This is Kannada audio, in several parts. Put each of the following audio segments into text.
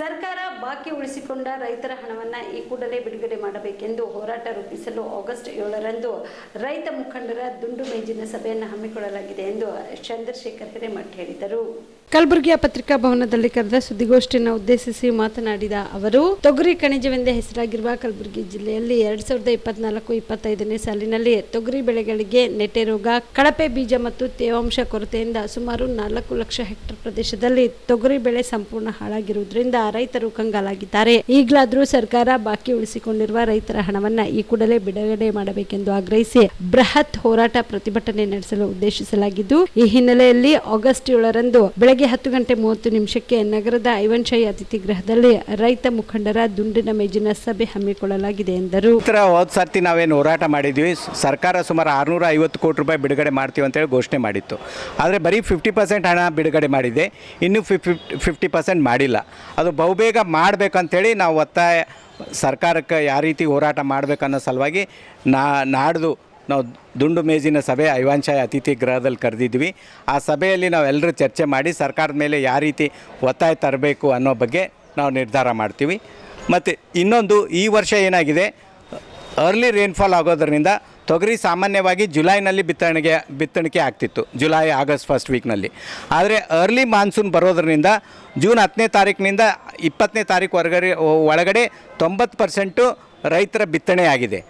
ಸರ್ಕಾರ ಬಾಕಿ ಉಳಿಸಿಕೊಂಡ ರೈತರ ಹಣವನ್ನು ಈ ಕೂಡಲೇ ಬಿಡುಗಡೆ ಮಾಡಬೇಕೆಂದು ಹೋರಾಟ ರೂಪಿಸಲು ಆಗಸ್ಟ್ ಏಳರಂದು ರೈತ ಮುಖಂಡರ ದುಂಡು ಮೇಜಿನ ಸಭೆಯನ್ನು ಹಮ್ಮಿಕೊಳ್ಳಲಾಗಿದೆ ಎಂದು ಚಂದ್ರಶೇಖರ್ ಹಿರೇಮಠ್ ಹೇಳಿದರು. ಕಲಬುರಗಿಯ ಪತ್ರಿಕಾ ಭವನದಲ್ಲಿ ಕರೆದ ಸುದ್ದಿಗೋಷ್ಠಿಯನ್ನು ಉದ್ದೇಶಿಸಿ ಮಾತನಾಡಿದ ಅವರು, ತೊಗರಿ ಕಣಿಜವೆಂದೇ ಹೆಸರಾಗಿರುವ ಕಲಬುರಗಿ ಜಿಲ್ಲೆಯಲ್ಲಿ ಎರಡ್ ಸಾವಿರದ ಇಪ್ಪತ್ನಾಲ್ಕು ಇಪ್ಪತ್ತೈದನೇ ಸಾಲಿನಲ್ಲಿ ತೊಗರಿ ಬೆಳೆಗಳಿಗೆ ನೆಟ್ಟೆ ರೋಗ, ಕಳಪೆ ಬೀಜ ಮತ್ತು ತೇವಾಂಶ ಕೊರತೆಯಿಂದ ಸುಮಾರು ನಾಲ್ಕು ಲಕ್ಷ ಹೆಕ್ಟೇರ್ ಪ್ರದೇಶದಲ್ಲಿ ತೊಗರಿ ಬೆಳೆ ಸಂಪೂರ್ಣ ಹಾಳಾಗಿರುವುದರಿಂದ ರೈತರು ಕಂಗಾಲಾಗಿದ್ದಾರೆ. ಈಗಲಾದರೂ ಸರ್ಕಾರ ಬಾಕಿ ಉಳಿಸಿಕೊಂಡಿರುವ ರೈತರ ಹಣವನ್ನ ಈ ಕೂಡಲೇ ಬಿಡುಗಡೆ ಮಾಡಬೇಕೆಂದು ಆಗ್ರಹಿಸಿ ಬೃಹತ್ ಹೋರಾಟ ಪ್ರತಿಭಟನೆ ನಡೆಸಲು ಉದ್ದೇಶಿಸಲಾಗಿದ್ದು, ಈ ಹಿನ್ನೆಲೆಯಲ್ಲಿ ಆಗಸ್ಟ್ ಏಳರಂದು ಬೆಳಗ್ಗೆ ಹತ್ತು ಗಂಟೆ ಮೂವತ್ತು ನಿಮಿಷಕ್ಕೆ ನಗರದ ಐವನ್ಶಾಹಿ ಅತಿಥಿ ಗೃಹದಲ್ಲಿ ರೈತ ಮುಖಂಡರ ದುಂಡಿನ ಮೇಜಿನ ಸಭೆ ಹಮ್ಮಿಕೊಳ್ಳಲಾಗಿದೆ ಎಂದರು. ಹೋದ ಸರ್ತಿ ನಾವೇನು ಹೋರಾಟ ಮಾಡಿದ್ವಿ. ಸರ್ಕಾರ ಸುಮಾರು ಆರುನೂರ ಐವತ್ತು ಕೋಟಿ ರೂಪಾಯಿ ಬಿಡುಗಡೆ ಮಾಡ್ತೀವಿ ಅಂತೇಳಿ ಘೋಷಣೆ ಮಾಡಿತ್ತು. ಆದರೆ ಬರೀ ಫಿಫ್ಟಿ ಪರ್ಸೆಂಟ್ ಹಣ ಬಿಡುಗಡೆ ಮಾಡಿದೆ. ಇನ್ನೂ ಫಿಫ್ಟಿ ಫಿಫ್ಟಿ ಮಾಡಿಲ್ಲ. ಅದು ಬಹುಬೇಗ ಮಾಡಬೇಕಂತೇಳಿ ನಾವು ಒತ್ತಾಯ ಸರ್ಕಾರಕ್ಕೆ ಯಾವ ರೀತಿ ಹೋರಾಟ ಮಾಡಬೇಕನ್ನೋ ಸಲುವಾಗಿ ನಾ ನಾಡ್ದು ನಾವು ದುಂಡು ಮೇಜಿನ ಸಭೆ ಐವಾಂಶಾಯ ಅತಿಥಿ ಗೃಹದಲ್ಲಿ ಕರೆದಿದ್ವಿ. ಆ ಸಭೆಯಲ್ಲಿ ನಾವೆಲ್ಲರೂ ಚರ್ಚೆ ಮಾಡಿ ಸರ್ಕಾರದ ಮೇಲೆ ಯಾವ ರೀತಿ ಒತ್ತಾಯ ತರಬೇಕು ಅನ್ನೋ ಬಗ್ಗೆ ನಾವು ನಿರ್ಧಾರ ಮಾಡ್ತೀವಿ. ಮತ್ತು ಇನ್ನೊಂದು ಈ ವರ್ಷ ಏನಾಗಿದೆ? ಅರ್ಲಿ ರೇನ್ಫಾಲ್ ಆಗೋದ್ರಿಂದ ತೊಗರಿ ಸಾಮಾನ್ಯವಾಗಿ ಜುಲೈನಲ್ಲಿ ಬಿತ್ತಣಿಗೆ, ಬಿತ್ತಣಿಕೆ ಆಗ್ತಿತ್ತು. ಜುಲೈ, ಆಗಸ್ಟ್ ಫಸ್ಟ್ ವೀಕ್ನಲ್ಲಿ ಆದರೆ ಅರ್ಲಿ ಮಾನ್ಸೂನ್ ಬರೋದರಿಂದ ಜೂನ್ ಹತ್ತನೇ ತಾರೀಕಿನಿಂದ ಇಪ್ಪತ್ತನೇ ತಾರೀಕು ಹೊರಗಡೆ ಒಳಗಡೆ ತೊಂಬತ್ತು ಪರ್ಸೆಂಟು ರೈತರ ಬಿತ್ತನೆ ಆಗಿದೆ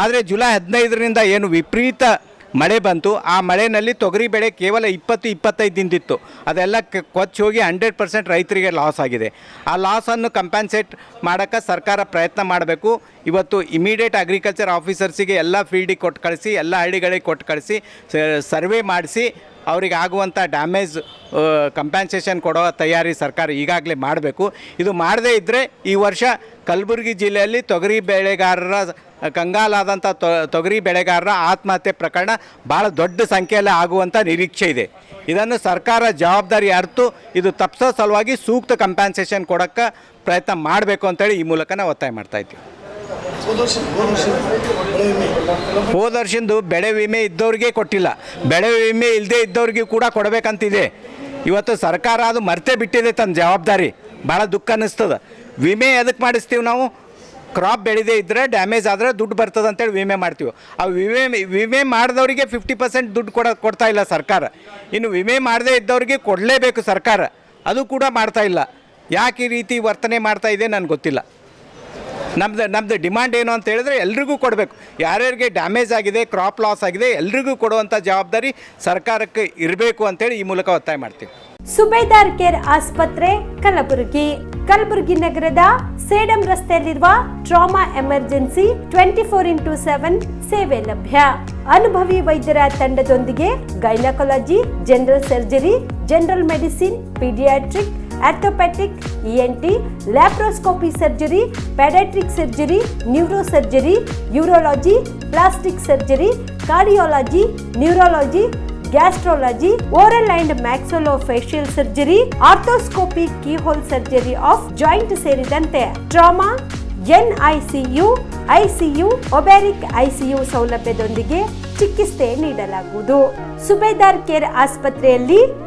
ಆದರೆ ಜುಲೈ ಹದಿನೈದರಿಂದ ಏನು ವಿಪರೀತ ಮಳೆ ಬಂತು. ಆ ಮಳೆಯಲ್ಲಿ ತೊಗರಿ ಬೆಳೆ ಕೇವಲ ಇಪ್ಪತ್ತು, ಇಪ್ಪತ್ತೈದು ದಿನದಿತ್ತು. ಅದೆಲ್ಲ ಕೊಚ್ಚಿ ಹೋಗಿ ಹಂಡ್ರೆಡ್ ಪರ್ಸೆಂಟ್ ರೈತರಿಗೆ ಲಾಸ್ ಆಗಿದೆ. ಆ ಲಾಸನ್ನು ಕಂಪನ್ಸೇಟ್ ಮಾಡೋಕ್ಕೆ ಸರ್ಕಾರ ಪ್ರಯತ್ನ ಮಾಡಬೇಕು. ಇವತ್ತು ಇಮಿಡಿಯೇಟ್ ಅಗ್ರಿಕಲ್ಚರ್ ಆಫೀಸರ್ಸಿಗೆ ಎಲ್ಲ ಫೀಲ್ಡಿಗೆ ಕೊಟ್ಟು ಕಳಿಸಿ, ಎಲ್ಲ ಹಳ್ಳಿಗಳಿಗೆ ಕೊಟ್ಟು ಕಳಿಸಿ ಸರ್ವೆ ಮಾಡಿಸಿ ಅವ್ರಿಗೆ ಆಗುವಂಥ ಡ್ಯಾಮೇಜ್ ಕಂಪನ್ಸೇಷನ್ ಕೊಡೋ ತಯಾರಿ ಸರ್ಕಾರ ಈಗಾಗಲೇ ಮಾಡಬೇಕು. ಇದು ಮಾಡದೇ ಇದ್ದರೆ ಈ ವರ್ಷ ಕಲಬುರಗಿ ಜಿಲ್ಲೆಯಲ್ಲಿ ತೊಗರಿ ಬೆಳೆಗಾರರ, ಕಂಗಾಲಾದಂಥ ತೊಗರಿ ಬೆಳೆಗಾರರ ಆತ್ಮಹತ್ಯೆ ಪ್ರಕರಣ ಭಾಳ ದೊಡ್ಡ ಸಂಖ್ಯೆಯಲ್ಲಿ ಆಗುವಂಥ ನಿರೀಕ್ಷೆ ಇದೆ. ಇದನ್ನು ಸರ್ಕಾರ ಜವಾಬ್ದಾರಿ ಅರ್ತು, ಇದು ತಪ್ಪಿಸೋ ಸಲುವಾಗಿ ಸೂಕ್ತ ಕಂಪನ್ಸೇಷನ್ ಕೊಡೋಕ್ಕೆ ಪ್ರಯತ್ನ ಮಾಡಬೇಕು ಅಂತೇಳಿ ಈ ಮೂಲಕ ನಾವು ಒತ್ತಾಯ ಮಾಡ್ತಾ ಇದ್ದೀವಿ. ಹೋದ ವರ್ಷದ್ದು ಬೆಳೆ ವಿಮೆ ಇದ್ದವ್ರಿಗೆ ಕೊಟ್ಟಿಲ್ಲ. ಬೆಳೆ ವಿಮೆ ಇಲ್ಲದೆ ಇದ್ದವ್ರಿಗೆ ಕೂಡ ಕೊಡಬೇಕಂತಿದೆ. ಇವತ್ತು ಸರ್ಕಾರ ಅದು ಮರ್ತೆ ಬಿಟ್ಟಿದೆ ತನ್ನ ಜವಾಬ್ದಾರಿ. ಭಾಳ ದುಃಖ ಅನ್ನಿಸ್ತದೆ. ವಿಮೆ ಎದಕ್ಕೆ ಮಾಡಿಸ್ತೀವಿ ನಾವು? ಕ್ರಾಪ್ ಬೆಳೆದೇ ಇದ್ದರೆ ಡ್ಯಾಮೇಜ್ ಆದರೆ ದುಡ್ಡು ಬರ್ತದೆ ಅಂತೇಳಿ ವಿಮೆ ಮಾಡ್ತೀವಿ. ಆ ವಿಮೆ ವಿಮೆ ಮಾಡಿದವರಿಗೆ ಫಿಫ್ಟಿ ಪರ್ಸೆಂಟ್ ದುಡ್ಡು ಕೊಡ, ಕೊಡ್ತಾ ಇಲ್ಲ ಸರ್ಕಾರ. ಇನ್ನು ವಿಮೆ ಮಾಡದೇ ಇದ್ದವ್ರಿಗೆ ಕೊಡಲೇಬೇಕು ಸರ್ಕಾರ. ಅದು ಕೂಡ ಮಾಡ್ತಾ ಇಲ್ಲ. ಯಾಕೆ ಈ ರೀತಿ ವರ್ತನೆ ಮಾಡ್ತಾ ಇದೆ ನನಗೆ ಗೊತ್ತಿಲ್ಲ. ನಮ್ದು ನಮ್ಮದು ಡಿಮಾಂಡ್ ಏನು ಅಂತ ಹೇಳಿದ್ರೆ ಎಲ್ರಿಗೂ ಕೊಡಬೇಕು. ಯಾರ್ಯಾರಿಗೆ ಡ್ಯಾಮೇಜ್ ಆಗಿದೆ, ಕ್ರಾಪ್ ಲಾಸ್ ಆಗಿದೆ, ಎಲ್ರಿಗೂ ಕೊಡುವಂಥ ಜವಾಬ್ದಾರಿ ಸರ್ಕಾರಕ್ಕೆ ಇರಬೇಕು ಅಂತೇಳಿ ಈ ಮೂಲಕ ಒತ್ತಾಯ ಮಾಡ್ತೀವಿ. ಸುಬೇದಾರ್ ಕೇರ್ ಆಸ್ಪತ್ರೆ, ಕಲಬುರಗಿ. ಕಲಬುರಗಿ ನಗರದ ಸೇಡಂ ರಸ್ತೆಯಲ್ಲಿರುವ trauma emergency twenty four into seven ಸೇವೆ ಲಭ್ಯ. ಅನುಭವಿ ವೈದ್ಯರ ತಂಡದೊಂದಿಗೆ gynaecology, general surgery, general medicine, paediatric orthopaedic ENT laparoscopy surgery paediatric surgery neuro surgery urology plastic surgery cardiology neurology gastrology oral and maxillofacial surgery arthroscopy keyhole surgery of joint ಸೇರಿದಂತೆ trauma N I C U I NICU I obstetric U ಸೌಲಭ್ಯದೊಂದಿಗೆ ಚಿಕಿತ್ಸೆ ನೀಡಲಾಗುವುದು. ಸುಬೇದಾರ್ ಕೇರ್ ಆಸ್ಪತ್ರೆಯಲ್ಲಿ